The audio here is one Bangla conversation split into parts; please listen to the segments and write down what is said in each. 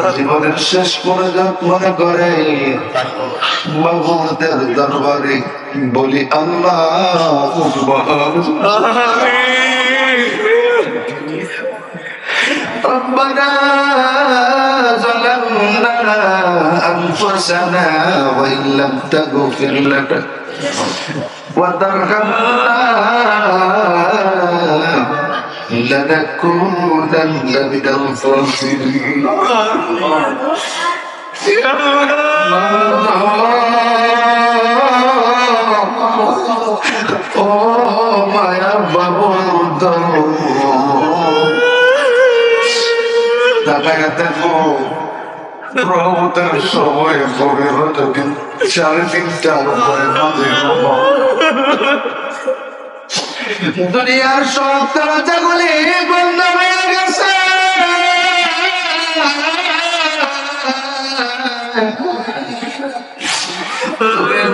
জীবনের শেষ পর্যন্ত মনে করে মাহবুদের দরবারে বলি আল্লাহ ربنا ظلمنا أنفسنا وإن لم تغفر لنا وترحمنا لنكونن من الخاسرين ও মায়া বাবু তাকায় দেখো প্রভুতার সময় গভীরতা দিন সাড়ে তিনটার উপরে মাঝে দুনিয়ার সব দরজাগুলি বন্ধ হয়ে গেছে।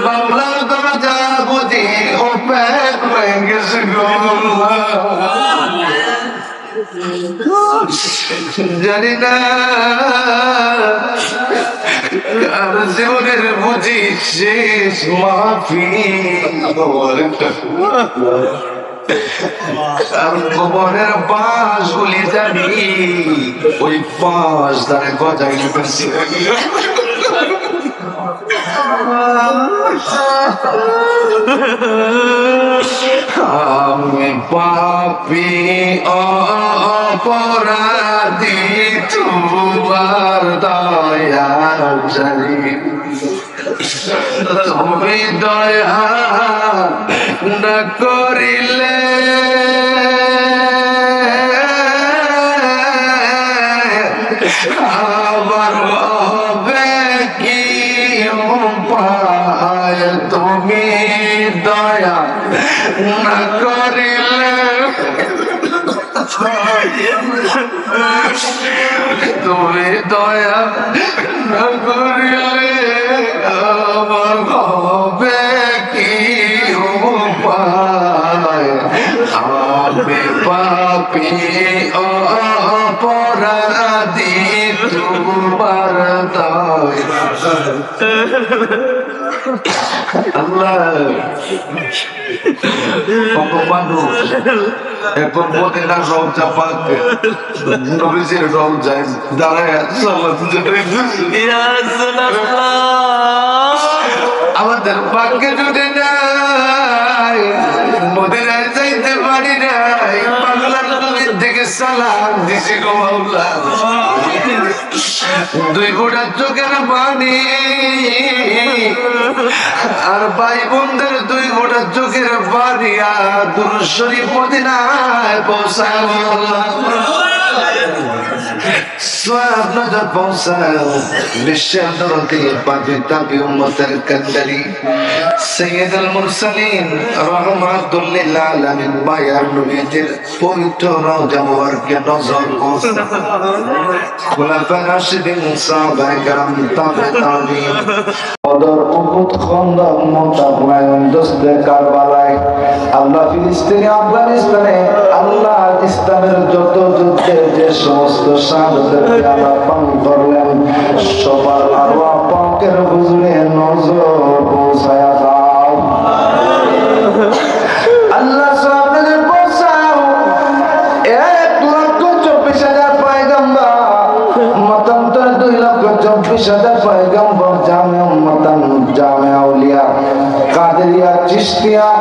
বাংলার দরজা বুঝি ওপেন হয়ে গেছে জানি না কার জীবনের বুঝি শেষ মাফি। আর গোবরের বাঁশ গুলি জানি ওই বাঁশ দ্বারা গজাই গেছে আমি পাপি অপরাধী তোমার দয়া জানি তুমি দয়া না করিলে। আমার হবে কি উপায়? তুমি দয়া না করিলে। তুমি দয়া করিলে আমার হবে কি উপায়? আমি পাপি অপরাধী তোমার দয়া। এখন পাক নবীজির দাঁড়ায় আমাদের ভাগ্যে যদি নাই মদিনায় যাইতে পারি নাই বাংলার থেকে সালাম দিছি গো মাওলা দুই গোটা চোখের পানি আর ভাই বোনদের দুই গোটা চোখের পানি আর দুরুশ্বরী পদিনায় পৌঁছায় সব নজর পৌঁছায় বিশ্বের দরদি পাবি তাবি উম্মতের কান্দারি সৈয়দুল মুরসালিন রহমাতুল্লিল আলামিন মায়ার নবীজির পবিত্র রওজা মুবারকে নজর খোলাফা রাশিদিন সাহাবায়ে কেরাম তাবে তাবিঈন বদর উহুদ খন্দক মোতা হুমায়ুন দস্তে কারবালায়। আল্লাহ ফিলিস্তিনে আফগানিস্তানে আল্লাহ ইসলামের যত যুদ্ধের যে সমস্ত শাহাদাতের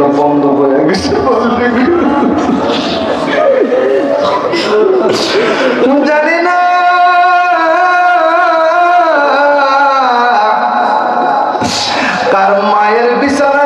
জন্য বন্ধ হয়ে গেছে জানি না। কার মায়ের বিছানা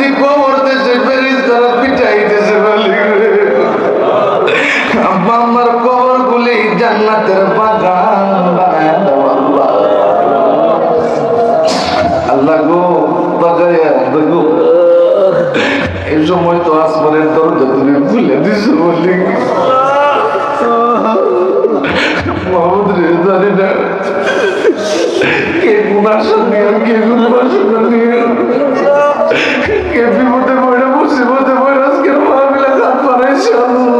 বুঝি কবর দেশে ফেরিস তারা পিটাইতেছে আব্বা আমার কবর গুলি জান্নাতের বাগান বানায় দাও আল্লাহ আল্লাহ এই সময় তো আসমানের দরজা তুমি ভুলে দিছো বলি। মোহাম্মদ রেজারি না কে কোন আশা নিয়ে কে কোন আশা নিয়ে কে বিপদে পড়ে মুসিবতে পড়ে আজকের মহাবিলাস আপনার ইনশাআল্লাহ